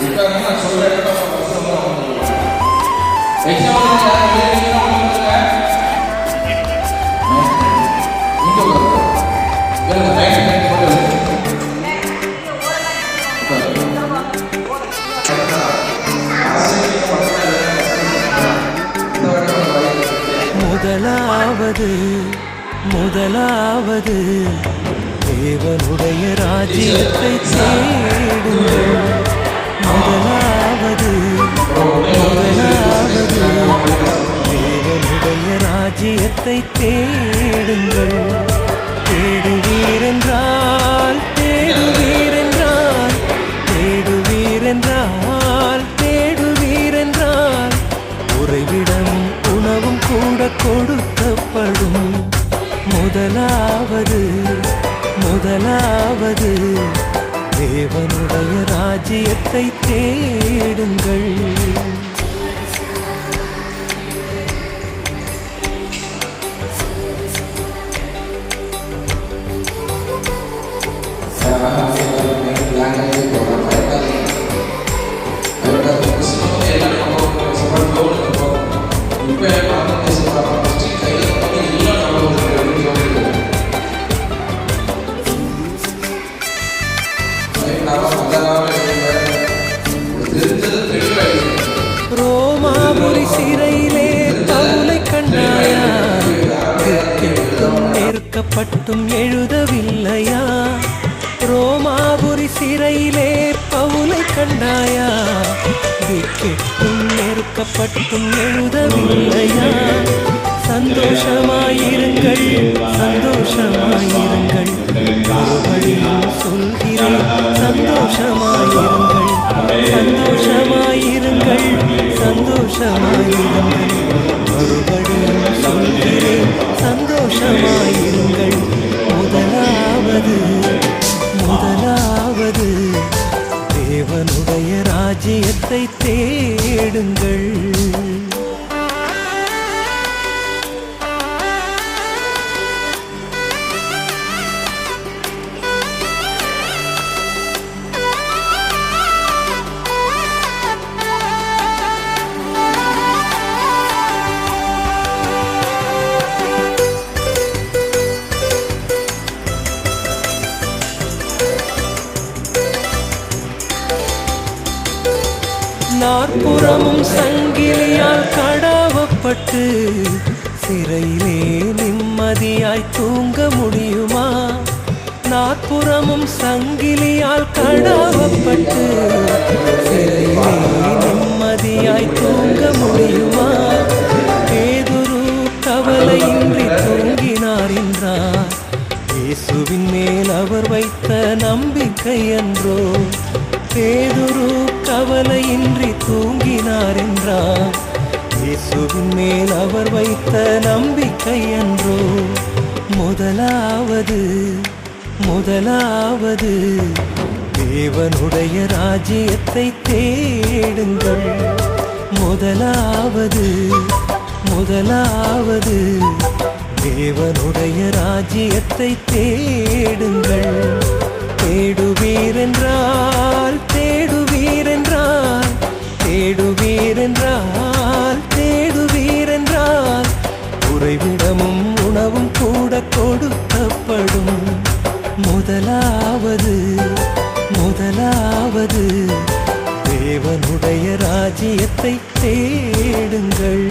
Bukan masuk mereka sama-sama முதலாவது முதலாவது தேவனுடைய ராஜ்யத்தை தேடுங்கள். முதலாவது முதலாவது தேவனுடைய ராஜ்யத்தை தேடுங்கள் தேடுவீரென்றால் தேடுவீரென்றால் தேடுவீரென்றால் தேடுவீரென்றால் உறைவிடமும் உணவும் கூட கொடுக்கப்படும் முதலாவது முதலாவது தேவனுடைய ராஜ்யத்தை தேடுங்கள். ரோமாபுரி சிறையிலே பவுலை கண்டாயா? கெட்டும் எழுதவில்லையா? ரோமாபுரி சிறையிலே பவுலை கண்டாயா? கெட்டும் கொடுக்கப்பட்டும் எழுதவில்லையா? சந்தோஷமாயிருங்கள் சந்தோஷமாயிருங்கள். மறுபடியும் சொல்கிறேன் சந்தோஷமாயிருங்கள் சந்தோஷமாயிருங்கள் சந்தோஷமாயிருங்கள். மறுபடியும் சொல்கிறேன் சந்தோஷமாயிருங்கள். முதலாவது முதலாவது. தேவனுடைய ராஜ்யத்தை தேடுங்கள். நாற்புறமும் சங்கிலியால் கடாவப்பட்டு சிறையிலே நிம்மதியாய் தூங்க முடியுமா? நாற்புறமும் சங்கிலியால் கடாவப்பட்டு சிறையிலே நிம்மதியாய் தூங்க முடியுமா? பேதுரு கவலையின்றி தூங்கினார் என்றார் இயேசுவின் மேல் அவர் வைத்த நம்பிக்கை என்றோ? பேதுரு கவலையின்றி தூங்கினார் என்றார் இயேசுவின் மேல் அவர் வைத்த நம்பிக்கை என்றோ முதலாவது முதலாவது தேவனுடைய ராஜ்யத்தை தேடுங்கள். முதலாவது முதலாவது தேவனுடைய ராஜ்யத்தை தேடுங்கள். தேடுவீரென்றால் தேடுவீரென்றால் தேடுவீரென்றால் தேடுவீரென்றால் உறைவிடமும் உணவும் கூட கொடுக்கப்படும். முதலாவது முதலாவது தேவனுடைய ராஜ்யத்தை தேடுங்கள்.